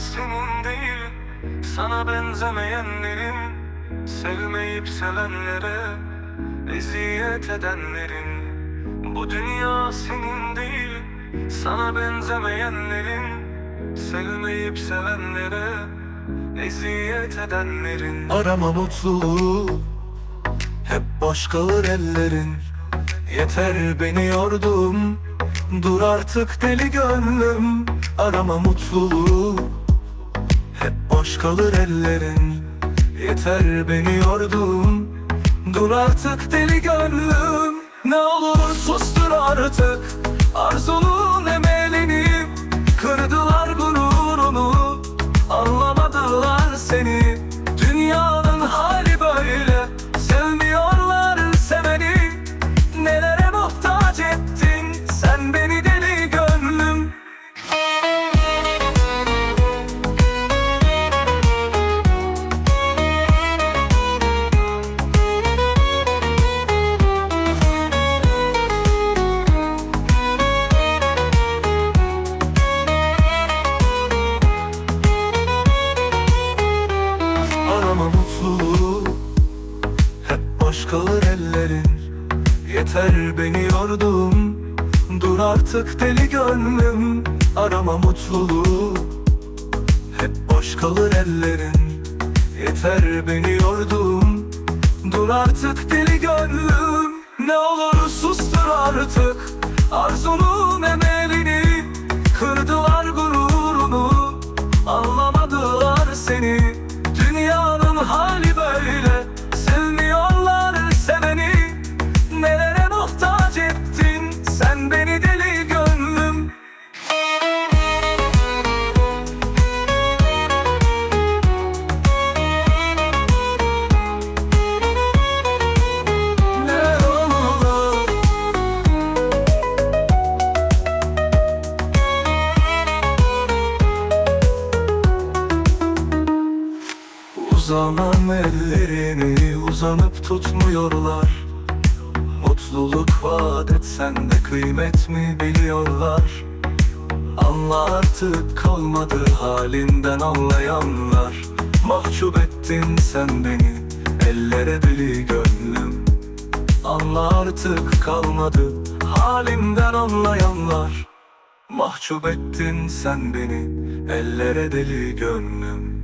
senin değil Sana benzemeyenlerin Sevmeyip sevenlere Eziyet edenlerin. Bu dünya senin değil Sana benzemeyenlerin Sevmeyip sevenlere Eziyet edenlerin. Arama mutluluğu Hep boş kalır ellerin. Yeter beni yordum Dur artık deli gönlüm. Arama mutluluğu boş kalır ellerin Yeter beni yordum Dur artık deli gönlüm Ne olur sustur artık. Arzunun emelini Yeter beni yordum. Dur artık deli gönlüm Arama mutluluğu. Hep boş kalır ellerin Yeter beni yordum. Dur artık deli gönlüm Ne olur sustur artık. Arzunun emelini Uzanan ellerini uzanıp tutmuyorlar. Mutluluk vaat etsen de kıymet mi biliyorlar? Anla artık kalmadı halinden anlayanlar. Mahcup ettin sen beni ellere deli gönlüm. Anla artık kalmadı halimden anlayanlar. Mahcup ettin sen beni ellere deli gönlüm